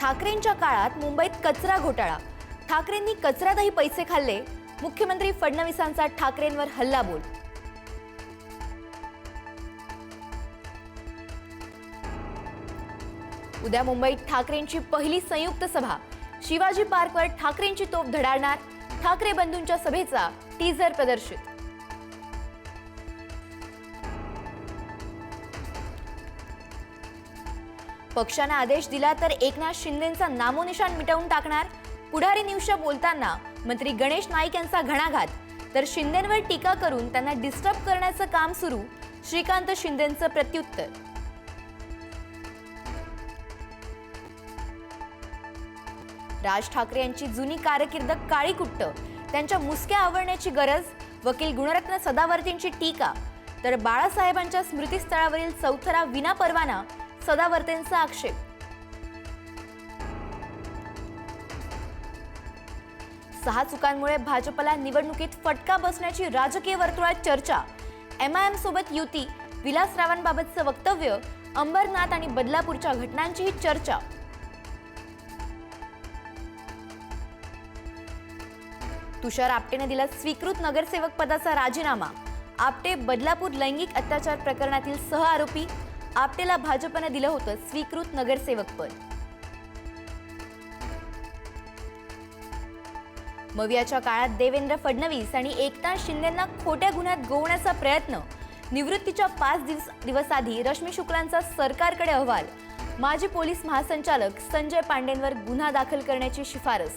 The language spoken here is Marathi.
ठाकरेंच्या काळात मुंबईत कचरा घोटाळा. ठाकरेंनी कचऱ्यातही पैसे खाल्ले. मुख्यमंत्री फडणवीसांचा ठाकरेंवर हल्लाबोल उद्या मुंबईत ठाकरेंची पहिली संयुक्त सभा. शिवाजी पार्कवर ठाकरेंची तोफ धडाडणार ठाकरे बंधूंच्या सभेचा टीझर प्रदर्शित. पक्षानं आदेश दिला तर एकनाथ शिंदेचा नामोनिशाण मिटवून टाकणार? पुढारी न्यूजच्या बोलताना मंत्री गणेश नाईक यांचा घणाघात. तर शिंदेंवर टीका करून त्यांना डिस्टर्ब करण्याचं काम सुरू. श्रीकांत शिंदेंचं प्रत्युत्तर. राज ठाकरे यांची जुनी कारकीर्द काळी कुट्ट त्यांच्या मुसक्या आवडण्याची गरज वकील गुणरत्न सदावर्तींची टीका. तर बाळासाहेबांच्या स्मृतीस्थळावरील चौथरा विना परवाना सदावर्तेंचा आक्षेप. सहा चुकांमुळे भाजपला निवडणुकीत फटका बसण्याची राजकीय वर्तुळात चर्चा. एमआयएम सोबत युती विलासरावांबाबतचं वक्तव्य अंबरनाथ आणि बदलापूरच्या घटनांचीही चर्चा. तुषार आपटेने दिला स्वीकृत नगरसेवक पदाचा राजीनामा. आपटे बदलापूर लैंगिक अत्याचार प्रकरणातील सह आरोपी आपटेला भाजपनं दिलं होतं स्वीकृत नगरसेवक पद. मवियाच्या काळात देवेंद्र फडणवीस आणि एकता शिंदेना खोट्या गुन्ह्यात गोवण्याचा प्रयत्न. निवृत्तीच्या पाच दिवस दिवस आधी रश्मी शुक्लांचा सरकारकडे अहवाल. माजी पोलीस महासंचालक संजय पांडेंवर गुन्हा दाखल करण्याची शिफारस.